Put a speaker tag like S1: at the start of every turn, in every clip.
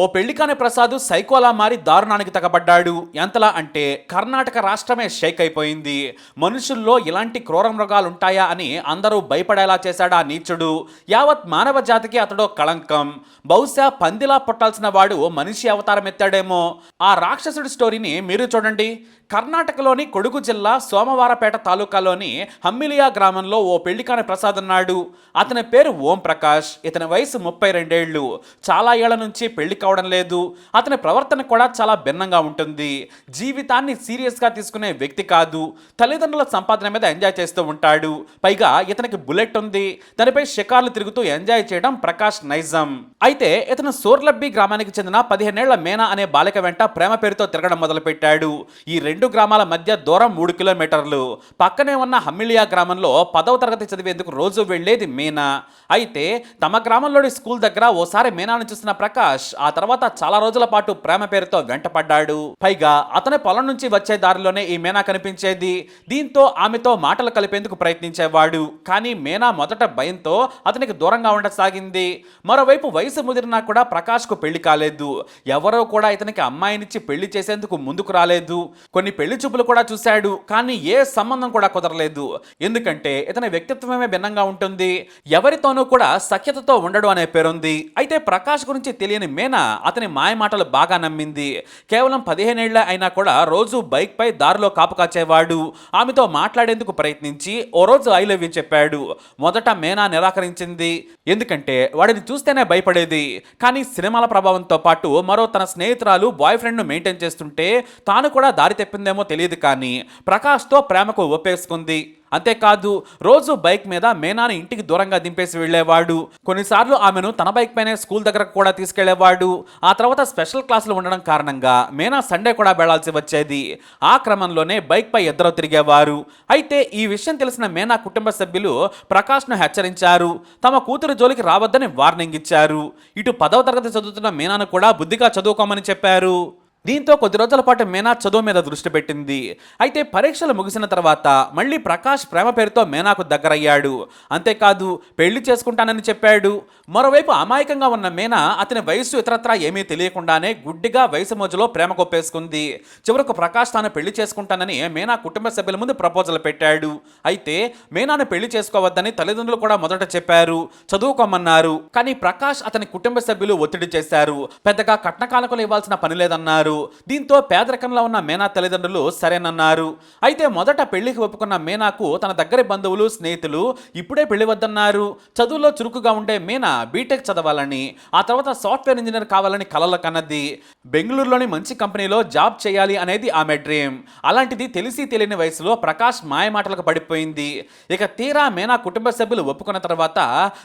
S1: ఓ పెళ్ళికాని ప్రసాద్ సైకోలా మారి దారుణానికి తగబడ్డాడు. ఎంతలా అంటే కర్ణాటక రాష్ట్రమే షేక్ అయిపోయింది. మనుషుల్లో ఇలాంటి క్రూర మృగాలు ఉంటాయా అని అందరూ భయపడేలా చేశాడు ఆ నీచుడు. యావత్ మానవ జాతికి అతడో కళంకం. బహుశా పందిలా పుట్టాల్సిన వాడు మనిషి అవతారం ఎత్తాడేమో ఆ రాక్షసుడి స్టోరీని మీరు చూడండి. కర్ణాటకలోని కొడుకు జిల్లా సోమవారపేట తాలూకాలోని హమ్మిలియా గ్రామంలో ఓ పెళ్ళికాని ప్రసాద్ అన్నాడు అతని పేరు ఓం ప్రకాష్ ఇతని వయసు ముప్పై రెండేళ్ళు చాలా ఏళ్ళ నుంచి పెళ్ళి కావడం లేదు. అతని ప్రవర్తన కూడా చాలా భిన్నంగా ఉంటుంది. జీవితాన్ని సీరియస్గా తీసుకునే వ్యక్తి కాదు. తల్లిదండ్రుల సంపాదన మీద ఎంజాయ్ చేస్తూ ఉంటాడు. పైగా ఇతనికి బుల్లెట్ ఉంది. దానిపై షికార్లు తిరుగుతూ ఎంజాయ్ చేయడం ప్రకాష్ నైజం. అయితే ఇతను సోర్లబ్బి గ్రామానికి చెందిన పదిహేనేళ్ళ మేనా అనే బాలిక వెంట ప్రేమ పేరుతో తిరగడం మొదలుపెట్టాడు. ఈ రెండు గ్రామాల మధ్య దూరం మూడు కిలోమీటర్లు. పక్కనే ఉన్న హమ్మిలియా గ్రామంలో పదవ తరగతి చదివేందుకు రోజు వెళ్ళేది మీనా. అయితే తమ గ్రామంలోని స్కూల్ దగ్గర ఓసారి మీనాను చూసిన ప్రకాష్ ఆ తర్వాత చాలా రోజుల పాటు ప్రేమ పేరుతో వెంటపడ్డాడు. పైగా అతని పొలం నుంచి వచ్చే దారిలోనే ఈ మీనా కనిపించేది. దీంతో ఆమెతో మాటలు కలిపేందుకు ప్రయత్నించేవాడు. కానీ మీనా మొదట భయంతో అతనికి దూరంగా ఉండసాగింది. మరోవైపు వయసు ముదిరినా కూడా ప్రకాష్కు పెళ్ళి కాలేదు. ఎవరో కూడా ఇతనికి అమ్మాయినిచ్చి పెళ్ళి చేసేందుకు ముందుకు రాలేదు. కొన్ని పెళ్ళి చూపులు కూడా చూశాడు. కానీ ఏ సంబంధం కూడా కుదరలేదు. ఎందుకంటే ఇతని వ్యక్తిత్వమే భిన్నంగా ఉంటుంది. ఎవరితోనూ కూడా సఖ్యతతో ఉండడు అనే పేరుంది. అయితే ప్రకాష్ గురించి తెలియని మేనా అతని మాయ మాటలు బాగా నమ్మింది. కేవలం పదిహేనేళ్ళ అయినా కూడా రోజు బైక్ పై దారిలో కాపు కాచేవాడు. ఆమెతో మాట్లాడేందుకు ప్రయత్నించి ఓ రోజు ఐ లవ్ యూ చెప్పాడు. మొదట మేనా నిరాకరించింది. ఎందుకంటే వాడిని చూస్తేనే భయపడేది. కానీ సినిమాల ప్రభావంతో పాటు మరో తన స్నేహితురాలు బాయ్ ఫ్రెండ్ను మెయింటైన్ చేస్తుంటే తాను కూడా దారి తెప్పిందేమో తెలియదు కానీ ప్రకాష్తో ప్రేమకు ఒప్పేసుకుంది. అంతేకాదు రోజు బైక్ మీద మేనాని ఇంటికి దూరంగా దింపేసి వెళ్ళేవాడు. కొన్నిసార్లు ఆమెను తన బైక్ పైనే స్కూల్ దగ్గరకు కూడా తీసుకెళ్ళేవాడు. ఆ తర్వాత స్పెషల్ క్లాసులు ఉండడం కారణంగా మేనా సండే కూడా వెళ్ళాల్సి వచ్చేది. ఆ క్రమంలోనే బైక్ పై ఇద్దరు తిరిగేవారు. అయితే ఈ విషయం తెలిసిన మేనా కుటుంబ సభ్యులు ప్రకాష్ను హెచ్చరించారు. తమ కూతురు జోలికి రావద్దని వార్నింగ్ ఇచ్చారు. ఇటు పదవ తరగతి చదువుతున్న మేనాను కూడా బుద్ధిగా చదువుకోమని చెప్పారు. దీంతో కొద్ది రోజుల పాటు మీనా చదువు మీద దృష్టి పెట్టింది. అయితే పరీక్షలు ముగిసిన తర్వాత మళ్ళీ ప్రకాష్ ప్రేమ పేరుతో మీనాకు దగ్గరయ్యాడు. అంతేకాదు పెళ్ళి చేసుకుంటానని చెప్పాడు. మరోవైపు అమాయకంగా ఉన్న మీనా అతని వయస్సు ఇతరత్రా ఏమీ తెలియకుండానే గుడ్డిగా వయసు మోజులో ప్రేమ కొప్పేసుకుంది చివరకు ప్రకాష్ తాను పెళ్ళి చేసుకుంటానని మీనా కుటుంబ సభ్యుల ముందు ప్రపోజల్ పెట్టాడు. అయితే మీనాను పెళ్ళి చేసుకోవద్దని తల్లిదండ్రులు కూడా మొదట చెప్పారు. చదువుకోమన్నారు. కానీ ప్రకాష్ అతని కుటుంబ సభ్యులు ఒత్తిడి చేశారు. పెద్దగా కట్నకాలకులు ఇవ్వాల్సిన పని లేదన్నారు. దీంతో పేదరికంలో ఉన్న మీనా తల్లిదండ్రులు సరేనన్నారు. అయితే మొదట పెళ్ళికి ఒప్పుకున్న మీనాకు తన దగ్గర బంధువులు స్నేహితులు ఇప్పుడే పెళ్ళి వద్దన్నారు. చదువులో చురుకుగా ఉండే మీనా బీటెక్ చదవాలని ఆ తర్వాత సాఫ్ట్వేర్ ఇంజనీర్ కావాలని కలలు కన్నది. బెంగళూరులోని మంచి కంపెనీలో జాబ్ చేయాలి అనేది ఆమె డ్రీమ్. అలాంటిది తెలిసి తెలియని వయసులో ప్రకాష్ మాయమాటలకు పడిపోయింది. ఇక తీరా మేనా కుటుంబ సభ్యులు ఒప్పుకున్న తర్వాత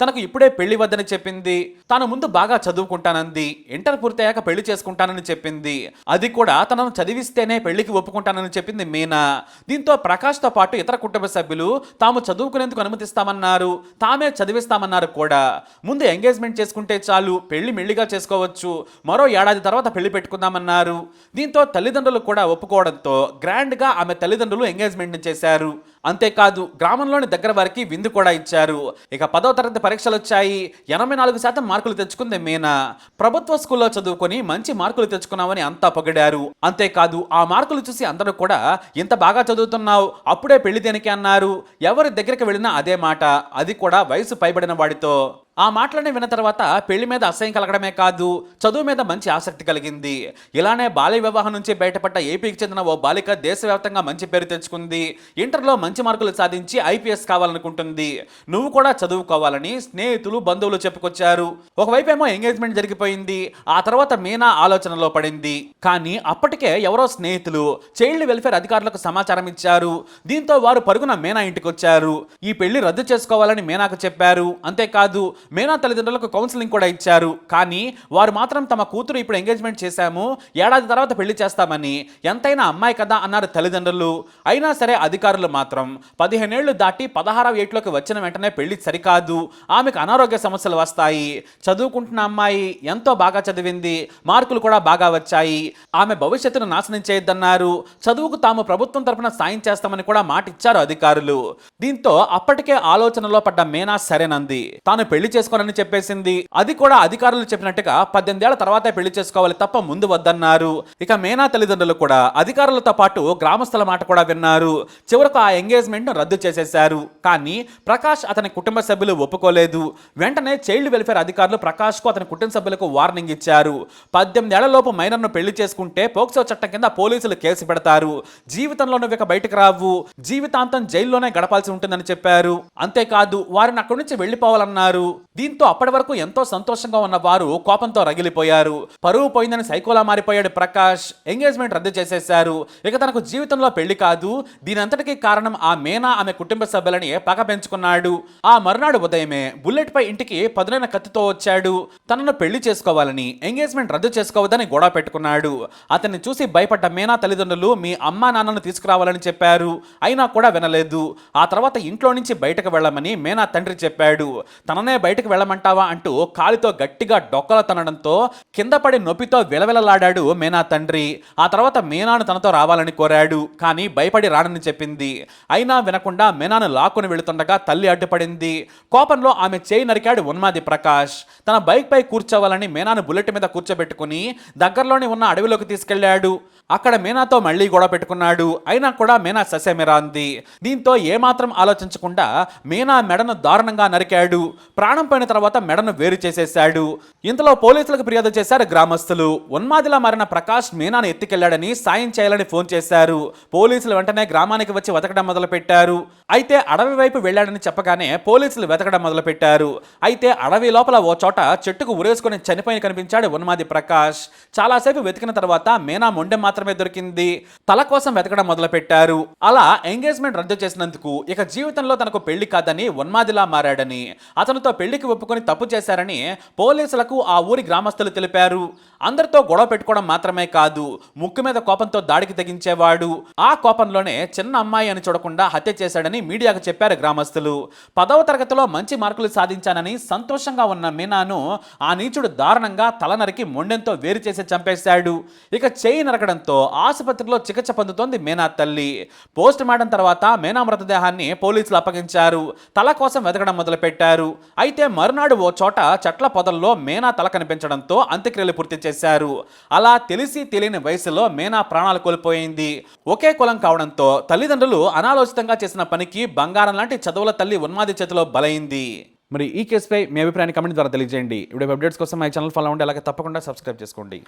S1: తనకు ఇప్పుడే పెళ్ళి వద్దని చెప్పింది. తాను ముందు బాగా చదువుకుంటానంది. ఇంటర్ పూర్తయ్యాక పెళ్ళి చేసుకుంటానని చెప్పింది. అది కూడా తనను చదివిస్తేనే పెళ్ళికి ఒప్పుకుంటానని చెప్పింది మీనా. దీంతో ప్రకాష్తో పాటు ఇతర కుటుంబ సభ్యులు తాము చదువుకునేందుకు అనుమతిస్తామన్నారు. తామే చదివిస్తామన్నారు కూడా. ముందు ఎంగేజ్మెంట్ చేసుకుంటే చాలు పెళ్ళి మెల్లిగా చేసుకోవచ్చు. మరో ఏడాది తర్వాత పెళ్ళి పెట్టుకుందామన్నారు. దీంతో తల్లిదండ్రులు కూడా ఒప్పుకోవడంతో గ్రాండ్గా ఆమె తల్లిదండ్రులు ఎంగేజ్మెంట్ చేశారు. అంతేకాదు గ్రామంలోని దగ్గర వారికి విందు కూడా ఇచ్చారు. ఇక పదో తరగతి పరీక్షలు వచ్చాయి. ఎనభై నాలుగు శాతం మార్కులు తెచ్చుకుంది మీనా. ప్రభుత్వ స్కూల్లో చదువుకొని మంచి మార్కులు తెచ్చుకున్నామని అంతా పొగిడారు. అంతేకాదు ఆ మార్కులు చూసి అందరూ కూడా ఇంత బాగా చదువుతున్నావు అప్పుడే పెళ్ళి దేనికి? అన్నారు. ఎవరి దగ్గరికి వెళ్ళినా అదే మాట. అది కూడా వయసు పైబడిన వాడితో. ఆ మాటలనే విన్న తర్వాత పెళ్ళి మీద అసహ్యం కలగడమే కాదు చదువు మీద మంచి ఆసక్తి కలిగింది. ఇలానే బాల్య వివాహం నుంచి బయటపడ్డ ఏపీకి చెందిన ఓ బాలిక దేశవ్యాప్తంగా మంచి పేరు తెచ్చుకుంది. ఇంటర్లో మంచి మార్కులు సాధించి ఐపీఎస్ కావాలనుకుంటుంది. నువ్వు కూడా చదువుకోవాలని స్నేహితులు బంధువులు చెప్పుకొచ్చారు. ఒకవైపు ఏమో ఎంగేజ్మెంట్ జరిగిపోయింది. ఆ తర్వాత మీనా ఆలోచనలో పడింది. కానీ అప్పటికే ఎవరో స్నేహితులు చైల్డ్ వెల్ఫేర్ అధికారులకు సమాచారం ఇచ్చారు. దీంతో వారు పరుగున మీనా ఇంటికి వచ్చారు ఈ పెళ్ళి రద్దు చేసుకోవాలని మీనాకు చెప్పారు. అంతేకాదు మీనా తల్లిదండ్రులకు కౌన్సిలింగ్ కూడా ఇచ్చారు. కానీ వారు మాత్రం తమ కూతురు ఇప్పుడు ఎంగేజ్మెంట్ చేశాము. ఏడాది తర్వాత పెళ్ళి చేస్తామని ఎంతైనా అమ్మాయి కదా అన్నారు తల్లిదండ్రులు. అయినా సరే అధికారులు మాత్రం పదిహేనేళ్ళు దాటి పదహారవ ఏట్లోకి వచ్చిన వెంటనే పెళ్ళి సరికాదు. ఆమెకు అనారోగ్య సమస్యలు వస్తాయి. చదువుకుంటున్న అమ్మాయి ఎంతో బాగా చదివింది. మార్కులు కూడా బాగా వచ్చాయి. ఆమె భవిష్యత్తును నాశనం చేయొద్దన్నారు. చదువుకు తాము ప్రభుత్వం తరపున సాయం చేస్తామని కూడా మాట ఇచ్చారు అధికారులు. దీంతో అప్పటికే ఆలోచనలో పడ్డ మీనా సరేనంది. తాను పెళ్ళి చేసుకోనని చెప్పేసింది. అది కూడా అధికారులు చెప్పినట్టుగా పద్దెనిమిదేళ్ళ తర్వాతే పెళ్ళి చేసుకోవాలి తప్ప ముందు వద్దన్నారు. ఇక మీనా తల్లిదండ్రులు కూడా అధికారులతో పాటు గ్రామస్తుల మాట కూడా విన్నారు. చివరకు ఆ ఎంగేజ్మెంట్ను రద్దు చేసేశారు. కానీ ప్రకాష్ అతని కుటుంబ సభ్యులు ఒప్పుకోలేదు. వెంటనే చైల్డ్ వెల్ఫేర్ అధికారులు ప్రకాష్కు అతని కుటుంబ సభ్యులకు వార్నింగ్ ఇచ్చారు. పద్దెనిమిదేళ్ళలోపు మైనర్ను పెళ్ళి చేసుకుంటే పోక్సో చట్టం కింద పోలీసులు కేసు పెడతారు. జీవితంలో నువ్వు ఇక బయటకు రావు. జీవితాంతం జైల్లోనే గడపాల్సి ఉంటుందని చెప్పారు. అంతేకాదు వారిని అక్కడి నుంచి వెళ్ళిపోవాలన్నారు. దీంతో అప్పటి వరకు ఎంతో సంతోషంగా ఉన్న వారు కోపంతో రగిలిపోయారు. పరువు పోయిందని సైకోలా మారిపోయాడు ప్రకాష్. ఎంగేజ్మెంట్ రద్దు చేసేశారు. ఇక తనకు జీవితంలో పెళ్ళి కాదు. దీనంతటికీ కారణం ఆ మేనా ఆమె కుటుంబ సభ్యులని పగ పెంచుకున్నాడు. ఆ మరునాడు ఉదయమే బుల్లెట్ పై ఇంటికి పదునైన కత్తితో వచ్చాడు. తనను పెళ్ళి చేసుకోవాలని ఎంగేజ్మెంట్ రద్దు చేసుకోవద్దని గొడవ పెట్టుకున్నాడు. అతన్ని చూసి భయపడ్డ మేనా తల్లిదండ్రులు మీ అమ్మా నాన్నను తీసుకురావాలని చెప్పారు. అయినా కూడా వినలేదు. ఆ తర్వాత ఇంట్లో నుంచి బయటకు వెళ్ళమని మేనా తండ్రి చెప్పాడు. తననే బయటకు వెళ్ళమంటావా అంటూ కాలితో గట్టిగా డొక్కల తనడంతో కింద పడి నొప్పితో విలవిలలాడాడు మీనా తండ్రి. ఆ తర్వాత మీనాను తనతో రావాలని కోరాడు. కానీ భయపడి రానని చెప్పింది. అయినా వినకుండా మీనాను లాక్కుని వెళుతుండగా తల్లి అడ్డుపడింది. కోపంలో ఆమె చేయి నరికాడు ఉన్మాది ప్రకాష్. తన బైక్ పై కూర్చోవాలని మీనాను బుల్లెట్ మీద కూర్చోబెట్టుకుని దగ్గరలోని ఉన్న అడవిలోకి తీసుకెళ్ళాడు అక్కడ మీనాతో మళ్ళీ గొడవ పెట్టుకున్నాడు. అయినా కూడా మీనా ససేమిరా అంది దీంతో ఏమాత్రం ఆలోచించకుండా మీనా మెడను దారుణంగా నరికాడు. ప్రాణం చనిపోయిన తర్వాత మెడను వేరు చేసేశాడు. ఇంతలో పోలీసులకు ఫిర్యాదు చేశారు గ్రామస్తులు. ఉన్మాదిలా మారిన ప్రకాష్ మీనాను ఎత్తుకెళ్ళాడని సాయం చేయాలని ఫోన్ చేశారు. పోలీసులు వెంటనే గ్రామానికి వచ్చి వెతకడం మొదలుపెట్టారు. అయితే అడవి వైపు వెళ్ళాడని చెప్పగానే పోలీసులు వెతకడం మొదలుపెట్టారు. అయితే అడవి లోపల ఓ చోట చెట్టుకు ఉరేసుకొని చనిపోయి కనిపించాడు ఉన్మాది ప్రకాష్. చాలాసేపు వెతికిన తర్వాత మీనా మొండెం మాత్రమే దొరికింది. తల కోసం వెతకడం మొదలుపెట్టారు. అలా ఎంగేజ్మెంట్ రద్దు చేసినందుకు ఇక జీవితంలో తనకు పెళ్ళి కాదని ఉన్మాదిలా మారాడని. అతనితో పెళ్ళికి ఒప్పుకొని తప్పు చేశారని పోలీసులకు ఆ ఊరి గ్రామస్తులు తెలిపారు. అందరితో గొడవ పెట్టుకోవడం మాత్రమే కాదు ముక్కు మీద కోపంతో దాడికి తెగించేవాడు. ఆ కోపంలోనే చిన్న అమ్మాయి అని చూడకుండా హత్య చేశాడని మీడియాకు చెప్పారు గ్రామస్తులు. పదవ తరగతిలో మంచి మార్కులు సాధించానని సంతోషంగా ఉన్న మీనాను ఆ నీచుడు దారుణంగా తల నరికి మొండెంతో వేరు చేసి చంపేశాడు. ఇక చేయి నరకడంతో ఆసుపత్రిలో చికిత్స పొందుతోంది మీనా తల్లి. పోస్ట్ మార్టం తర్వాత మీనా మృతదేహాన్ని పోలీసులు అప్పగించారు. తల కోసం వెతకడం మొదలుపెట్టారు. అయితే మరునాడు ఓ చోట చెట్ల పొదల్లో మీనా తల కనిపించడంతో అంత్యక్రియలు పూర్తి చేశారు. అలా తెలిసి తెలియని వయసులో మేనా ప్రాణాలు కోల్పోయింది. ఒకే కులం కావడంతో తల్లిదండ్రులు అనాలోచితంగా చేసిన పనికి బంగారం లాంటి చదువుల తల్లి ఉన్మాది చేతిలో బలైంది. మరి ఈ కేసుపై మీ అభిప్రాయాన్ని కమెంట్ ద్వారా తెలియజేయండి. ఇప్పుడు అప్డేట్స్ కోసం మా ఛానల్ ఫాలో అవ్వండి. అలాగే తప్పకుండా సబ్స్క్రైబ్ చేసుకోండి.